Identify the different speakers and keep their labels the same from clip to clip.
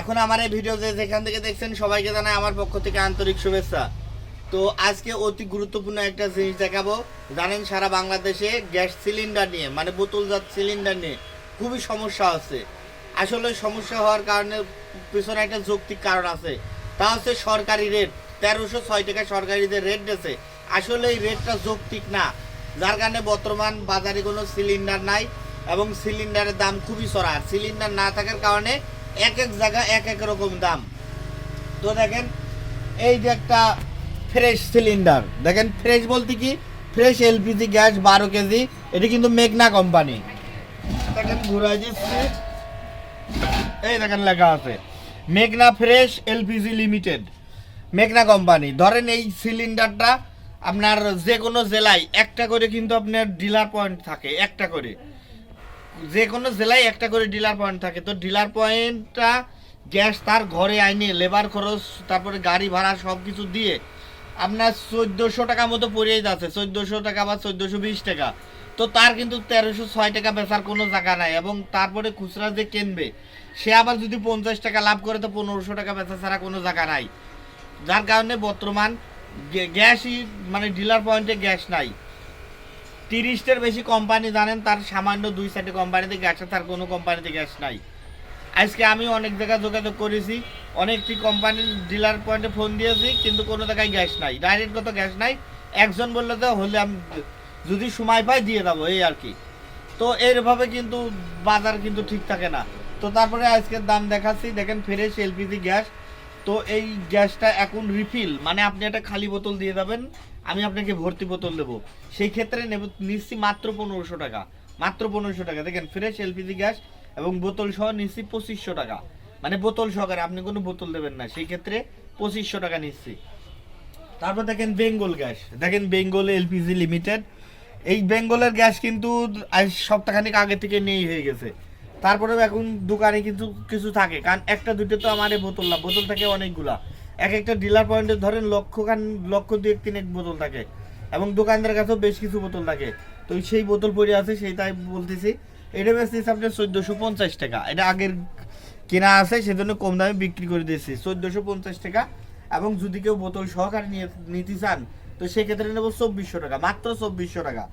Speaker 1: এখন আমার এই ভিডিও যে যেখান থেকে দেখছেন, সবাইকে জানাই আমার পক্ষ থেকে আন্তরিক শুভেচ্ছা। তো আজকে অতি গুরুত্বপূর্ণ একটা জিনিস দেখাবো। জানেন, সারা বাংলাদেশে গ্যাস সিলিন্ডার নিয়ে মানে বোতলজাত সিলিন্ডার নিয়ে খুবই সমস্যা আছে। আসলে সমস্যা হওয়ার কারণে পিছনে একটা যৌক্তিক কারণ আছে। তা হচ্ছে সরকারি রেট তেরোশো ছয় টাকা সরকারি যে রেট দিয়েছে, আসলে এই রেটটা যৌক্তিক না। যার কারণে বর্তমান বাজারে কোনো সিলিন্ডার নাই এবং সিলিন্ডারের দাম খুবই চড়া। সিলিন্ডার না থাকার কারণে এক এক জায়গায় এক এক রকম দাম। তো দেখেন, এই যে একটা ফ্রেশ সিলিন্ডার দেখেন ফ্রেশ বলতে কি? ফ্রেশ এলপিজি গ্যাস বারো কেজি। এটি কিন্তু মেঘনা কোম্পানি দেখেন ঘুরাই দিচ্ছি এই দেখেন, লেখা আছে। মেঘনা ফ্রেশ এলপিজি লিমিটেড মেঘনা কোম্পানি ধরেন, এই সিলিন্ডারটা আপনার যে কোনো জেলায় একটা করে কিন্তু আপনার ডিলার পয়েন্ট থাকে, একটা করে। যে কোনো জেলায় একটা করে ডিলার পয়েন্ট থাকে। তো ডিলার পয়েন্টটা গ্যাস তার ঘরে আইনে লেবার খরচ, তারপরে গাড়ি ভাড়া সব কিছু দিয়ে আপনার চোদ্দোশো টাকা মতো পড়েই যাচ্ছে। চোদ্দোশো টাকা বা চোদ্দোশো বিশ টাকা। তো তার কিন্তু তেরোশো ছয় টাকা বেচার কোনো জায়গা নাই এবং তারপরে খুচরা যে কিনবে, সে আবার যদি পঞ্চাশ টাকা লাভ করে তো পনেরোশো টাকা বেচা ছাড়া কোনো জায়গা নাই। যার কারণে বর্তমান গ্যাসই মানে ডিলার পয়েন্টে গ্যাস নাই। তিরিশটার বেশি কোম্পানি জানেন, তার সামান্য দুই সাইডে কোম্পানিতে গ্যাস তার কোনো কোম্পানিতে গ্যাস নাই। আজকে আমি অনেক জায়গায় যোগাযোগ করেছি, অনেকটি কোম্পানির ডিলার পয়েন্টে ফোন দিয়েছি, কিন্তু কোনো জায়গায় গ্যাস নাই। ডাইরেক্ট কত গ্যাস নাই। একজন বললে তো হলে আমি যদি সময় পাই দিয়ে দেবো, এই আর কি। তো এরভাবে কিন্তু বাজার কিন্তু ঠিক থাকে না। তো তারপরে আজকের দাম দেখাচ্ছি, দেখেন ফ্রেশ এলপিজি গ্যাস তো এই গ্যাসটা এখন রিফিল মানে আপনি একটা খালি বোতল দিয়ে দেবেন আমি আপনাকে ভর্তি বোতল দেবো। সেই ক্ষেত্রে নেব, নিচ্ছি মাত্র পনেরোশো টাকা। মাত্র পনেরোশো টাকা। দেখেন ফ্রেশ এলপিজি গ্যাস এবং বোতল সহ নিচ্ছি পঁচিশশো টাকা। মানে বোতল সহকারে আপনি কোনো বোতল দেবেন না। সেই ক্ষেত্রে পঁচিশশো টাকা নিচ্ছি। তারপর দেখেন বেঙ্গল গ্যাস। দেখেন বেঙ্গল এলপিজি লিমিটেড এই বেঙ্গলের গ্যাস কিন্তু সপ্তাহখানিক আগে থেকে নেই হয়ে গেছে। তারপরেও এখন দোকানে কিন্তু কিছু থাকে। কারণ একটা দুটো তো আমার বোতল না। বোতল থাকে অনেকগুলা। এক একটা ডিলার পয়েন্টে ধরেন লক্ষ খান লক্ষ দু এক তিন এক বোতল থাকে। এবং দোকানদার কাছেও বেশ কিছু বোতল থাকে। তো সেই বোতল পড়ে আছে, সেই তাই বলতেছি। এটা বেচতেছি আপনার চোদ্দোশো পঞ্চাশ টাকা। এটা আগের কেনা আছে, সেজন্য কম দামে বিক্রি করে দিয়েছি। চোদ্দোশো পঞ্চাশ টাকা। এবং যদি কেউ বোতল সহকারে নিয়ে, নিতে চান, তো সেক্ষেত্রে নেব চব্বিশশো টাকা, মাত্র চব্বিশশো টাকা।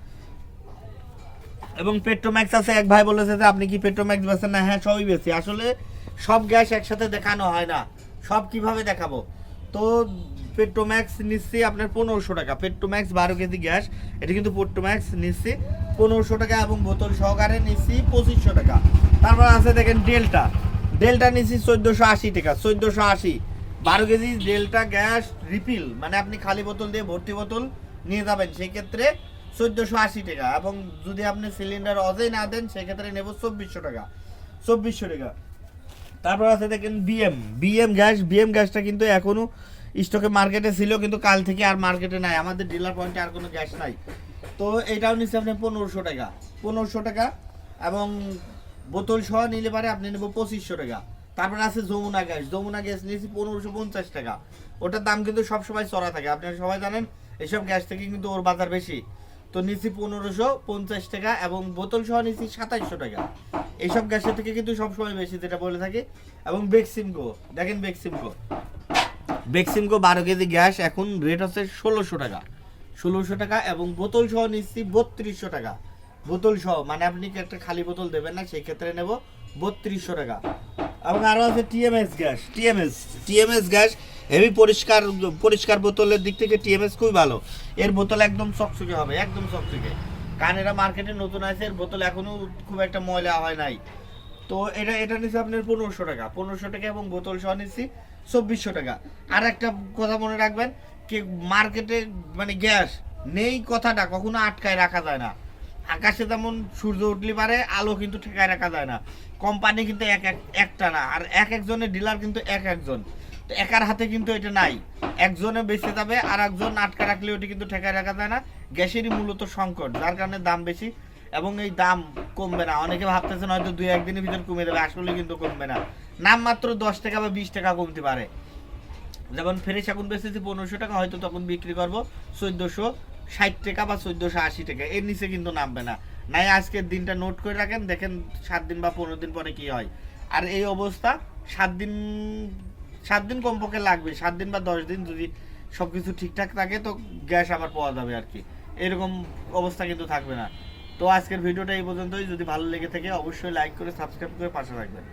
Speaker 1: এবং পেট্রোম্যাক্স আছে, এক ভাই বলেছে যে, আপনি কি পেট্রোম্যাক্স বেছেন না হ্যাঁ সবই বেশি আসলে সব গ্যাস একসাথে দেখানো হয় না। সব কীভাবে দেখাবো? তো পেট্রোম্যাক্স নিচ্ছি আপনার পনেরোশো টাকা। পেট্রোম্যাক্স বারো কেজি গ্যাস, এটা কিন্তু পেট্রোম্যাক্স নিচ্ছি, পনেরোশো টাকা এবং বোতল সহকারে নিচ্ছি পঁচিশশো টাকা। তারপর আছে দেখেন ডেল্টা ডেল্টা নিচ্ছি চোদ্দোশো আশি টাকা, চোদ্দোশো আশি। বারো কেজি ডেল্টা গ্যাস রিফিল মানে আপনি খালি বোতল দিয়ে ভর্তি বোতল নিয়ে যাবেন, সেক্ষেত্রে চোদ্দোশো আশি টাকা এবং যদি আপনি সিলিন্ডার অজেই না দেন, সেক্ষেত্রে নেব চব্বিশশো টাকা। চব্বিশশো টাকা। তারপর আছে দেখেন বিএম বিএম গ্যাস বিএম গ্যাসটা কিন্তু এখনও স্টকে মার্কেটে ছিল, কিন্তু কাল থেকে আর মার্কেটে নাই। আমাদের ডিলার পয়েন্টে আর কোনো গ্যাস নাই। তো এটাও নিচ্ছে আপনি পনেরোশো টাকা। পনেরোশো টাকা এবং বোতল সহ নিলে পারে আপনি নেব পঁচিশশো টাকা। তারপর আছে যমুনা গ্যাস যমুনা গ্যাস নিয়েছি পনেরোশো পঞ্চাশ টাকা। ওটার দাম কিন্তু সবসময় চড়া থাকে। আপনারা সবাই জানেন এইসব গ্যাস থেকে কিন্তু ওর বাজার বেশি। তো নিচ্ছি পনেরোশো পঞ্চাশ টাকা এবং বোতল সহ নিচ্ছি সাতাইশশো টাকা। এইসব গ্যাসের থেকে কিন্তু সবসময় বেশি, যেটা বলে থাকি। এবং বেক্সিমকো দেখেন বেক্সিমকো বেক্সিমকো বারো কেজি গ্যাস, এখন রেট হচ্ছে ষোলোশো টাকা। ষোলোশো টাকা এবং বোতল সহ নিচ্ছি বত্রিশশো টাকা। বোতল সহ মানে আপনি কি একটা খালি বোতল দেবেন না, সেই ক্ষেত্রে নেব বত্রিশশো টাকা। এবং আরও আছে TMS gas, TMS TMS gas heavy পরিষ্কার পরিষ্কার বোতলের দিক থেকে টিএমএস খুবই ভালো। এর বোতল একদম চকচকে হবে, একদম চকচকে। কারণ এরা মার্কেটে নতুন আছে এর বোতল এখনও খুব একটা ময়লা হয় নাই। তো এটা এটা নিচ্ছে আপনার পনেরোশো টাকা পনেরোশো টাকা এবং বোতল সহ নিচ্ছি চব্বিশশো টাকা। আর একটা কথা মনে রাখবেন, কি মার্কেটে মানে গ্যাস নেই কথাটা কখনো আটকায় রাখা যায় না। আকাশে যেমন সূর্য উঠলে পারে, আলো কিন্তু ঠেকায় রাখা যায় না। কোম্পানি কিন্তু এক এক, একটা না, আর এক একজনের ডিলার কিন্তু এক একজন। একার হাতে কিন্তু এটা নাই। একজনে বেঁচে যাবে আর একজন আটকা রাখলে ওটি কিন্তু ঠেকায় রাখা যায় না। গ্যাসেরই মূলত সংকট, যার কারণে দাম বেশি এবং এই দাম কমবে না। অনেকে ভাবতেছেন হয়তো দুই একদিনের ভিতর কমে যাবে আসলে কিন্তু কমবে না। নাম মাত্র দশ টাকা বা বিশ টাকা কমতে পারে। যেমন ফ্রেশ এখন বেচেছি পনেরোশো টাকা, হয়তো তখন বিক্রি করব চোদ্দোশো ষাট টাকা বা চোদ্দোশো আশি টাকা। এর নিচে কিন্তু নামবে না। নাই, আজকের দিনটা নোট করে রাখেন, দেখেন সাত দিন বা পনেরো দিন পরে কি হয়। আর এই অবস্থা, সাত দিন সাত দিন কমপক্ষে লাগবে, সাত দিন বা দশ দিন যদি সব কিছু ঠিকঠাক থাকে তো গ্যাস আবার পাওয়া যাবে আর কি। এরকম অবস্থা কিন্তু থাকবে না। তো আজকের ভিডিওটা এই পর্যন্তই। যদি ভালো লেগে থাকে, অবশ্যই লাইক করে সাবস্ক্রাইব করে পাশে রাখবেন